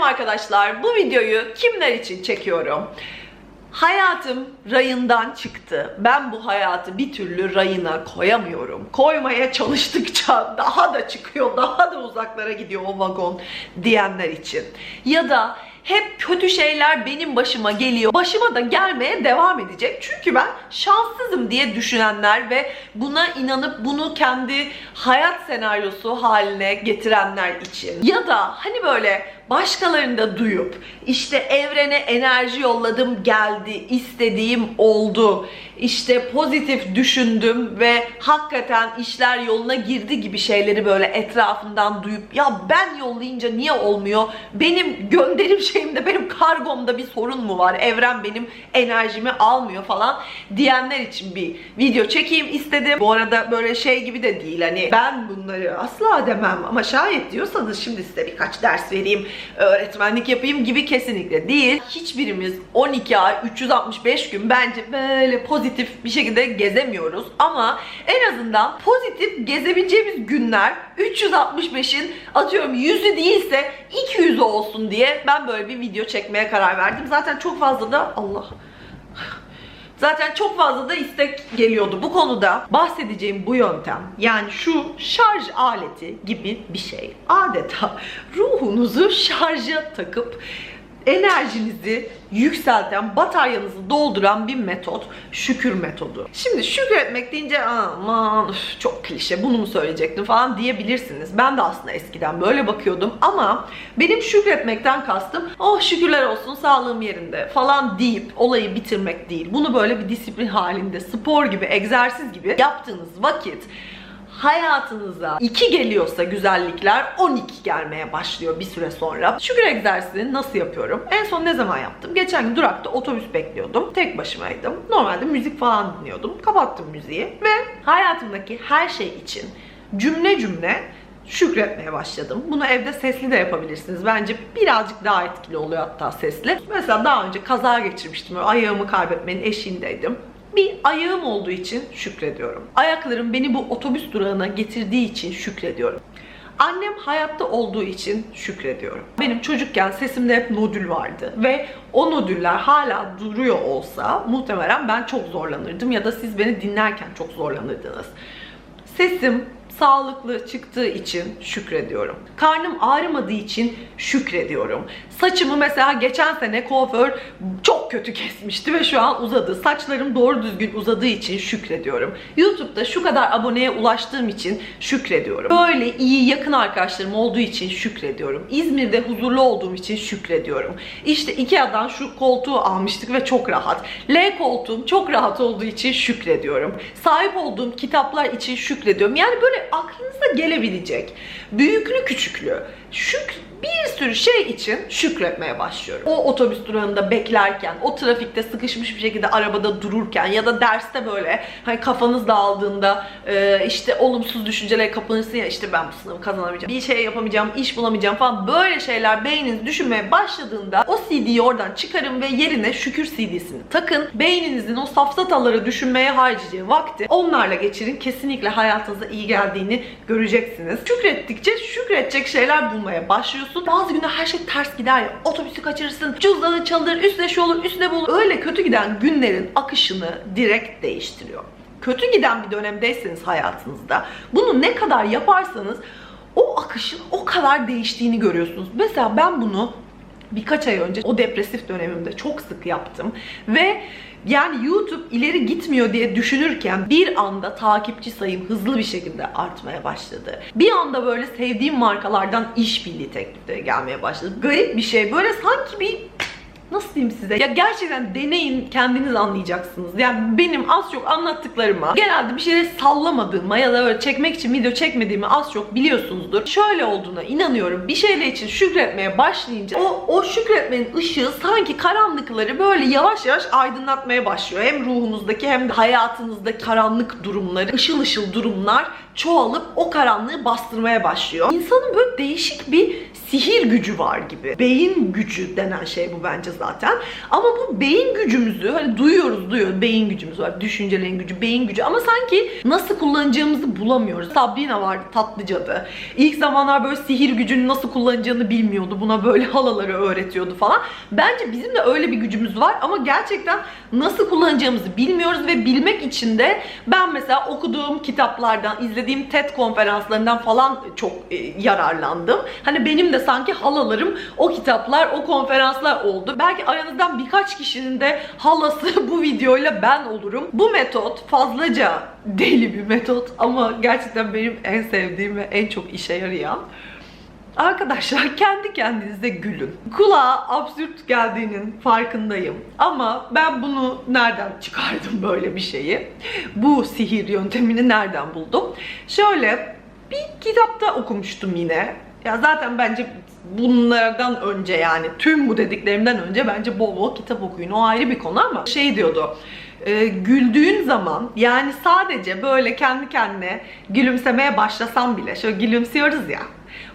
Selam arkadaşlar. Bu videoyu kimler için çekiyorum? Hayatım rayından çıktı. Ben bu hayatı bir türlü rayına koyamıyorum. Koymaya çalıştıkça daha da çıkıyor, daha da uzaklara gidiyor o vagon diyenler için. Ya da hep kötü şeyler benim başıma geliyor. Başıma da gelmeye devam edecek. Çünkü ben şanssızım diye düşünenler ve buna inanıp bunu kendi hayat senaryosu haline getirenler için. Ya da hani böyle başkalarını da duyup işte evrene enerji yolladım geldi, istediğim oldu. işte pozitif düşündüm ve hakikaten işler yoluna girdi gibi şeyleri böyle etrafından duyup ya ben yollayınca niye olmuyor? Benim gönderim şeyimde, benim kargomda bir sorun mu var? Evren benim enerjimi almıyor falan diyenler için bir video çekeyim istedim. Bu arada böyle şey gibi de değil hani ben bunları asla demem ama şayet diyorsanız şimdi size birkaç ders vereyim, öğretmenlik yapayım gibi kesinlikle değil. Hiçbirimiz 12 ay 365 gün bence böyle pozitif bir şekilde gezemiyoruz ama en azından pozitif gezebileceğimiz günler 365'in atıyorum 100'ü değilse 200'ü olsun diye ben böyle bir video çekmeye karar verdim. Zaten çok fazla da Allah Zaten çok fazla da istek geliyordu bu konuda. Bahsedeceğim bu yöntem yani şu şarj aleti gibi bir şey. Adeta ruhunuzu şarja takıp enerjinizi yükselten, bataryanızı dolduran bir metot şükür metodu. Şimdi şükretmek deyince aman üf, çok klişe bunu mu söyleyecektim falan diyebilirsiniz. Ben de aslında eskiden böyle bakıyordum ama benim şükretmekten kastım oh şükürler olsun sağlığım yerinde falan deyip olayı bitirmek değil. Bunu böyle bir disiplin halinde spor gibi, egzersiz gibi yaptığınız vakit hayatınıza 2 geliyorsa güzellikler 12 gelmeye başlıyor bir süre sonra. Şükür egzersizini nasıl yapıyorum? En son ne zaman yaptım? Geçen gün durakta otobüs bekliyordum. Tek başımaydım. Normalde müzik falan dinliyordum. Kapattım müziği ve hayatımdaki her şey için cümle cümle şükretmeye başladım. Bunu evde sesli de yapabilirsiniz. Bence birazcık daha etkili oluyor hatta sesli. Mesela daha önce kaza geçirmiştim. Ayağımı kaybetmenin eşiğindeydim. Bir ayağım olduğu için şükrediyorum. Ayaklarım beni bu otobüs durağına getirdiği için şükrediyorum. Annem hayatta olduğu için şükrediyorum. Benim çocukken sesimde hep nodül vardı ve o nodüller hala duruyor olsa muhtemelen ben çok zorlanırdım ya da siz beni dinlerken çok zorlanırdınız. Sesim sağlıklı çıktığı için şükrediyorum. Karnım ağrımadığı için şükrediyorum. Saçımı mesela geçen sene kuaför çok kötü kesmişti ve şu an uzadı. Saçlarım doğru düzgün uzadığı için şükrediyorum. YouTube'da şu kadar aboneye ulaştığım için şükrediyorum. Böyle iyi yakın arkadaşlarım olduğu için şükrediyorum. İzmir'de huzurlu olduğum için şükrediyorum. İşte Ikea'dan şu koltuğu almıştık ve çok rahat. L koltuğum çok rahat olduğu için şükrediyorum. Sahip olduğum kitaplar için şükrediyorum. Yani böyle aklınıza gelebilecek. Büyüklü küçüklü. Şükr bir sürü şey için şükretmeye başlıyorum. O otobüs durağında beklerken, o trafikte sıkışmış bir şekilde arabada dururken ya da derste böyle hani kafanız dağıldığında e, işte olumsuz düşüncelere kapılırsın ya işte ben bu sınavı kazanamayacağım, bir şey yapamayacağım, iş bulamayacağım falan böyle şeyler beyniniz düşünmeye başladığında o CD'yi oradan çıkarın ve yerine şükür CD'sini takın. Beyninizin o safsataları düşünmeye harcayacağı vakti onlarla geçirin. Kesinlikle hayatınıza iyi geldiğini göreceksiniz. Şükrettikçe şükredecek şeyler bulmaya başlıyorsunuz. Bazı günler her şey ters gider ya. Otobüsü kaçırırsın, cüzdanı çalınır, üstüne şu olur, üstüne bu olur. Öyle kötü giden günlerin akışını direkt değiştiriyor. Kötü giden bir dönemdeyseniz hayatınızda bunu ne kadar yaparsanız o akışın o kadar değiştiğini görüyorsunuz. Mesela ben bunu birkaç ay önce o depresif dönemimde çok sık yaptım ve yani YouTube ileri gitmiyor diye düşünürken bir anda takipçi sayım hızlı bir şekilde artmaya başladı. Bir anda böyle sevdiğim markalardan işbirliği teklifleri gelmeye başladı. Garip bir şey. Böyle sanki bir nasıl diyeyim size? Ya gerçekten deneyin kendiniz anlayacaksınız. Yani benim az çok anlattıklarıma genelde bir şeyleri sallamadığıma ya da öyle çekmek için video çekmediğimi az çok biliyorsunuzdur. Şöyle olduğuna inanıyorum. Bir şeyler için şükretmeye başlayınca o, o şükretmenin ışığı sanki karanlıkları böyle yavaş yavaş aydınlatmaya başlıyor. Hem ruhunuzdaki hem de hayatınızdaki karanlık durumları, ışıl ışıl durumlar çoğalıp o karanlığı bastırmaya başlıyor. İnsanın böyle değişik bir sihir gücü var gibi. Beyin gücü denen şey bu bence zaten. Ama bu beyin gücümüzü hani duyuyoruz duyuyoruz. Beyin gücümüz var. Düşüncelerin gücü, beyin gücü. Ama sanki nasıl kullanacağımızı bulamıyoruz. Sabrina vardı tatlı cadı. İlk zamanlar böyle sihir gücünü nasıl kullanacağını bilmiyordu. Buna böyle halaları öğretiyordu falan. Bence bizim de öyle bir gücümüz var ama gerçekten nasıl kullanacağımızı bilmiyoruz ve bilmek için de ben mesela okuduğum kitaplardan, izlediğim TED konferanslarından falan çok e, yararlandım. Hani benim de sanki halalarım o kitaplar, o konferanslar oldu. Belki aranızdan birkaç kişinin de halası bu videoyla ben olurum. Bu metot fazlaca deli bir metot ama gerçekten benim en sevdiğim ve en çok işe yarayan. Arkadaşlar kendi kendinize gülün. Kulağa absürt geldiğinin farkındayım. Ama ben bunu nereden çıkardım böyle bir şeyi? Bu sihir yöntemini nereden buldum? Şöyle bir kitapta okumuştum yine. Ya zaten bence bunlardan önce yani tüm bu dediklerimden önce bence bol bol kitap okuyun. O ayrı bir konu ama şey diyordu. e, güldüğün zaman yani sadece böyle kendi kendine gülümsemeye başlasan bile şöyle gülümsüyoruz ya.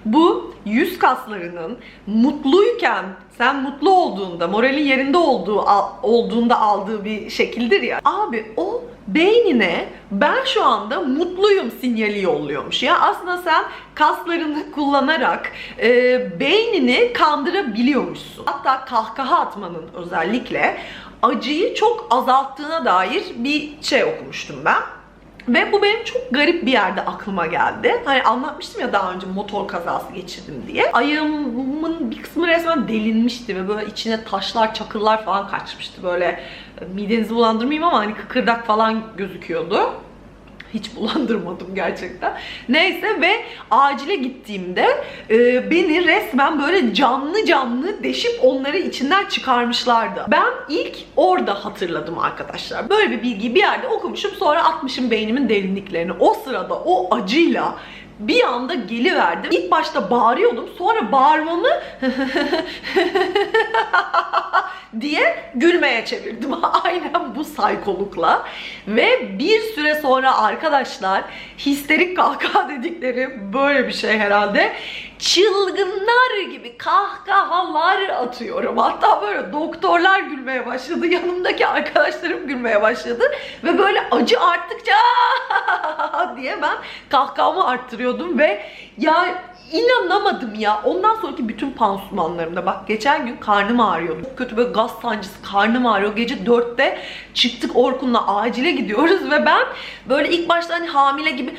Bu yüz kaslarının mutluyken sen mutlu olduğunda, moralin yerinde olduğu olduğunda aldığı bir şekildir ya. Abi o beynine ben şu anda mutluyum sinyali yolluyormuş ya. Aslında sen kaslarını kullanarak e, beynini kandırabiliyormuşsun. Hatta kahkaha atmanın özellikle acıyı çok azalttığına dair bir şey okumuştum ben. Ve bu benim çok garip bir yerde aklıma geldi. Hani anlatmıştım ya daha önce motor kazası geçirdim diye. Ayağımın bir kısmı resmen delinmişti ve böyle içine taşlar, çakıllar falan kaçmıştı. Böyle e, midenizi bulandırmayayım ama hani kıkırdak falan gözüküyordu. Hiç bulandırmadım gerçekten. Neyse ve acile gittiğimde e, beni resmen böyle canlı canlı deşip onları içinden çıkarmışlardı. Ben ilk orada hatırladım arkadaşlar. Böyle bir bilgiyi bir yerde okumuşum sonra atmışım beynimin derinliklerini. O sırada o acıyla bir anda geliverdim. İlk başta bağırıyordum. Sonra bağırmamı diye gülmeye çevirdim. Aynen bu saykolukla. Ve bir süre sonra arkadaşlar histerik kahkaha dedikleri böyle bir şey herhalde. Çılgınlar gibi kahkahalar atıyorum. Hatta böyle doktorlar gülmeye başladı. Yanımdaki arkadaşlarım gülmeye başladı. Ve böyle acı arttıkça diye ben kahkahamı arttırıyordum ve ya inanamadım ya. Ondan sonraki bütün pansumanlarımda bak geçen gün karnım ağrıyordu. Çok kötü böyle gaz sancısı karnım ağrıyor. Gece 4'te çıktık Orkun'la acile gidiyoruz ve ben böyle ilk başta hani hamile gibi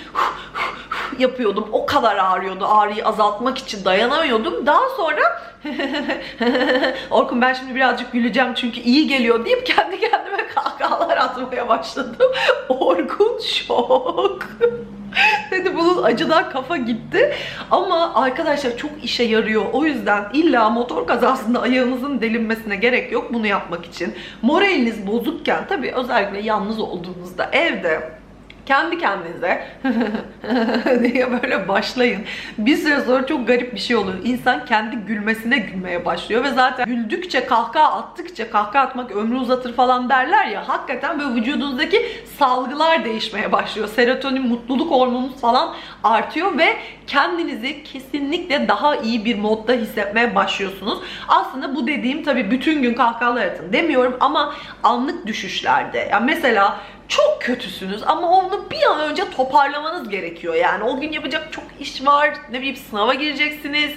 yapıyordum. O kadar ağrıyordu. Ağrıyı azaltmak için dayanamıyordum. Daha sonra Orkun ben şimdi birazcık güleceğim çünkü iyi geliyor deyip kendi kendime kahkahalar atmaya başladım. Orkun şok. Dedi bunun acıdan kafa gitti. Ama arkadaşlar çok işe yarıyor. O yüzden illa motor kazasında ayağınızın delinmesine gerek yok bunu yapmak için. Moraliniz bozukken tabii özellikle yalnız olduğunuzda evde kendi kendinize diye böyle başlayın. Bir süre sonra çok garip bir şey oluyor. İnsan kendi gülmesine gülmeye başlıyor ve zaten güldükçe kahkaha attıkça kahkaha atmak ömrü uzatır falan derler ya hakikaten böyle vücudunuzdaki salgılar değişmeye başlıyor. Serotonin, mutluluk hormonunuz falan artıyor ve kendinizi kesinlikle daha iyi bir modda hissetmeye başlıyorsunuz. Aslında bu dediğim tabii bütün gün kahkahalar atın demiyorum ama anlık düşüşlerde. Yani mesela çok kötüsünüz ama onu bir an önce toparlamanız gerekiyor. Yani o gün yapacak çok iş var. Ne bileyim sınava gireceksiniz.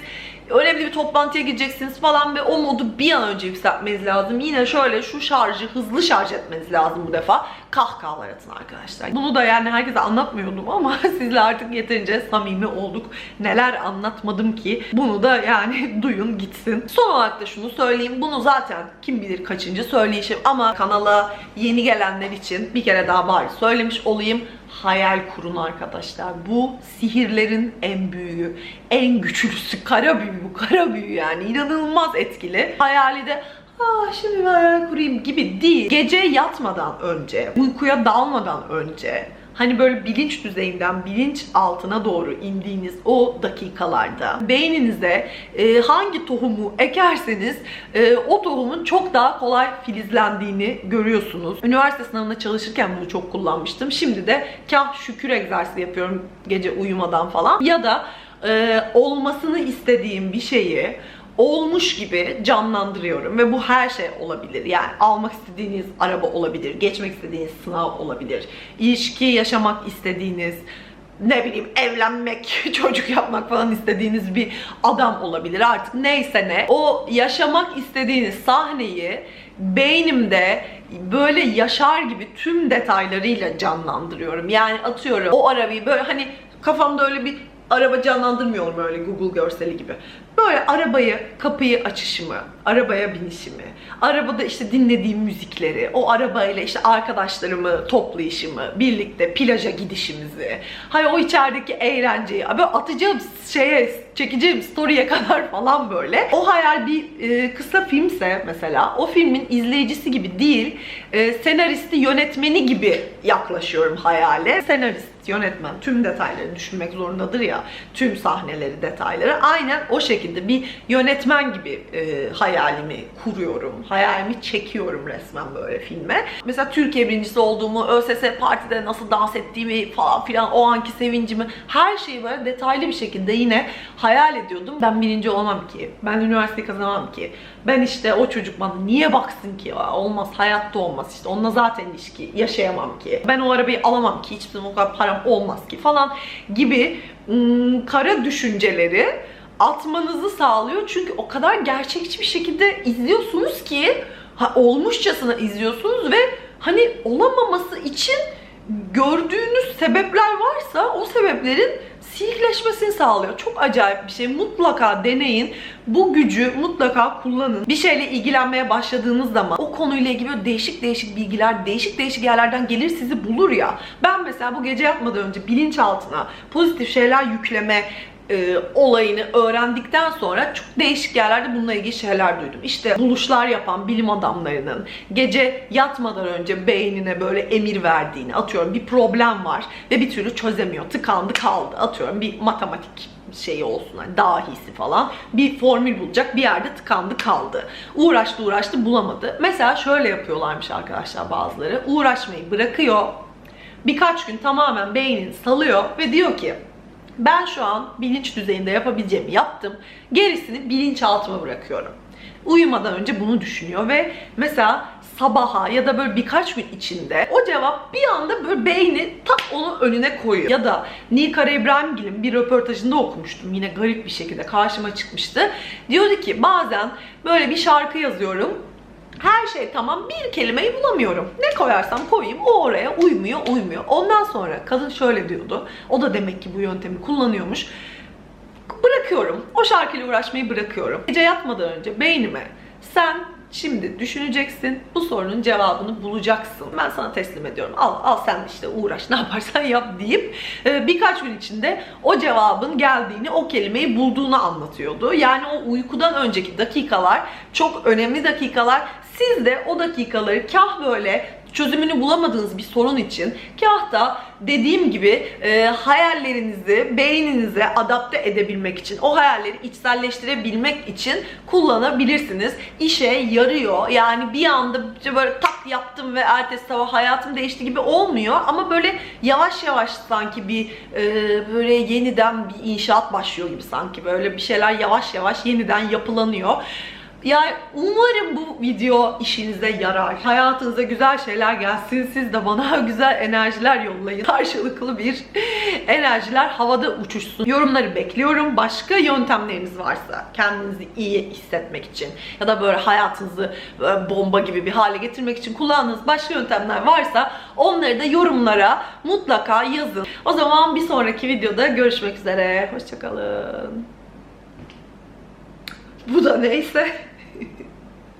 Önemli bir toplantıya gideceksiniz falan ve o modu bir an önce yükseltmeniz lazım. Yine şöyle şu şarjı hızlı şarj etmeniz lazım bu defa. Kahkahalar atın arkadaşlar. Bunu da yani herkese anlatmıyordum ama sizle artık yeterince samimi olduk. Neler anlatmadım ki. Bunu da yani duyun gitsin. Son olarak da şunu söyleyeyim. Bunu zaten kim bilir kaçıncı söyleyişim ama kanala yeni gelenler için bir kere daha bari söylemiş olayım hayal kurun arkadaşlar. Bu sihirlerin en büyüğü, en güçlüsü. Kara büyü bu, kara büyü yani. inanılmaz etkili. Hayali de Aa, şimdi bir hayal kurayım gibi değil. Gece yatmadan önce, uykuya dalmadan önce hani böyle bilinç düzeyinden bilinç altına doğru indiğiniz o dakikalarda beyninize e, hangi tohumu ekerseniz e, o tohumun çok daha kolay filizlendiğini görüyorsunuz. Üniversite sınavında çalışırken bunu çok kullanmıştım. Şimdi de kah şükür egzersizi yapıyorum gece uyumadan falan ya da e, olmasını istediğim bir şeyi olmuş gibi canlandırıyorum ve bu her şey olabilir. Yani almak istediğiniz araba olabilir, geçmek istediğiniz sınav olabilir, ilişki yaşamak istediğiniz ne bileyim evlenmek, çocuk yapmak falan istediğiniz bir adam olabilir. Artık neyse ne. O yaşamak istediğiniz sahneyi beynimde böyle yaşar gibi tüm detaylarıyla canlandırıyorum. Yani atıyorum o arabayı böyle hani kafamda öyle bir araba canlandırmıyorum öyle Google görseli gibi. Böyle arabayı, kapıyı açışımı, arabaya binişimi, arabada işte dinlediğim müzikleri, o arabayla işte arkadaşlarımı toplayışımı, birlikte plaja gidişimizi, hani o içerideki eğlenceyi, böyle atacağım şeye, çekeceğim story'e kadar falan böyle. O hayal bir e, kısa filmse mesela, o filmin izleyicisi gibi değil, e, senaristi, yönetmeni gibi yaklaşıyorum hayale. Senarist, yönetmen tüm detayları düşünmek zorundadır ya, tüm sahneleri, detayları. Aynen o şekilde bir yönetmen gibi e, hayalimi kuruyorum. Hayalimi çekiyorum resmen böyle filme. Mesela Türkiye birincisi olduğumu, ÖSS partide nasıl dans ettiğimi falan filan o anki sevincimi her şeyi böyle detaylı bir şekilde yine hayal ediyordum. Ben birinci olmam ki. Ben üniversite kazanamam ki. Ben işte o çocuk bana niye baksın ki? Olmaz hayatta olmaz işte. Onunla zaten ilişki yaşayamam ki. Ben o arabayı alamam ki. Hiçbir zaman o kadar param olmaz ki falan gibi ım, kara düşünceleri atmanızı sağlıyor. Çünkü o kadar gerçekçi bir şekilde izliyorsunuz ki ha, olmuşçasına izliyorsunuz ve hani olamaması için gördüğünüz sebepler varsa o sebeplerin sihirleşmesini sağlıyor. Çok acayip bir şey. Mutlaka deneyin. Bu gücü mutlaka kullanın. Bir şeyle ilgilenmeye başladığınız zaman o konuyla ilgili değişik değişik bilgiler, değişik değişik yerlerden gelir sizi bulur ya. Ben mesela bu gece yatmadan önce bilinçaltına pozitif şeyler yükleme e, olayını öğrendikten sonra çok değişik yerlerde bununla ilgili şeyler duydum. İşte buluşlar yapan bilim adamlarının gece yatmadan önce beynine böyle emir verdiğini atıyorum bir problem var ve bir türlü çözemiyor. Tıkandı kaldı atıyorum bir matematik şeyi olsun hani dahisi falan bir formül bulacak bir yerde tıkandı kaldı. Uğraştı uğraştı bulamadı. Mesela şöyle yapıyorlarmış arkadaşlar bazıları. Uğraşmayı bırakıyor. Birkaç gün tamamen beynin salıyor ve diyor ki ben şu an bilinç düzeyinde yapabileceğimi yaptım. Gerisini bilinçaltıma bırakıyorum. Uyumadan önce bunu düşünüyor ve mesela sabaha ya da böyle birkaç gün içinde o cevap bir anda böyle beyni tak onun önüne koyuyor. Ya da Nikara İbrahimgil'in bir röportajında okumuştum. Yine garip bir şekilde karşıma çıkmıştı. Diyordu ki bazen böyle bir şarkı yazıyorum her şey tamam bir kelimeyi bulamıyorum. Ne koyarsam koyayım o oraya uymuyor uymuyor. Ondan sonra kadın şöyle diyordu. O da demek ki bu yöntemi kullanıyormuş. Bırakıyorum. O şarkıyla uğraşmayı bırakıyorum. Gece yatmadan önce beynime sen Şimdi düşüneceksin, bu sorunun cevabını bulacaksın. Ben sana teslim ediyorum. Al, al sen işte uğraş, ne yaparsan yap deyip e, birkaç gün içinde o cevabın geldiğini, o kelimeyi bulduğunu anlatıyordu. Yani o uykudan önceki dakikalar çok önemli dakikalar. Siz de o dakikaları kah böyle çözümünü bulamadığınız bir sorun için kah da dediğim gibi e, hayallerinizi beyninize adapte edebilmek için, o hayalleri içselleştirebilmek için kullanabilirsiniz. İşe yarıyor. Yani bir anda böyle tak yaptım ve ertesi sabah hayatım değişti gibi olmuyor ama böyle yavaş yavaş sanki bir e, böyle yeniden bir inşaat başlıyor gibi sanki böyle bir şeyler yavaş yavaş yeniden yapılanıyor. Yani umarım bu video işinize yarar. Hayatınıza güzel şeyler gelsin. Siz de bana güzel enerjiler yollayın. Karşılıklı bir enerjiler havada uçuşsun. Yorumları bekliyorum. Başka yöntemleriniz varsa kendinizi iyi hissetmek için ya da böyle hayatınızı böyle bomba gibi bir hale getirmek için kullandığınız başka yöntemler varsa onları da yorumlara mutlaka yazın. O zaman bir sonraki videoda görüşmek üzere. Hoşçakalın. Bu da neyse.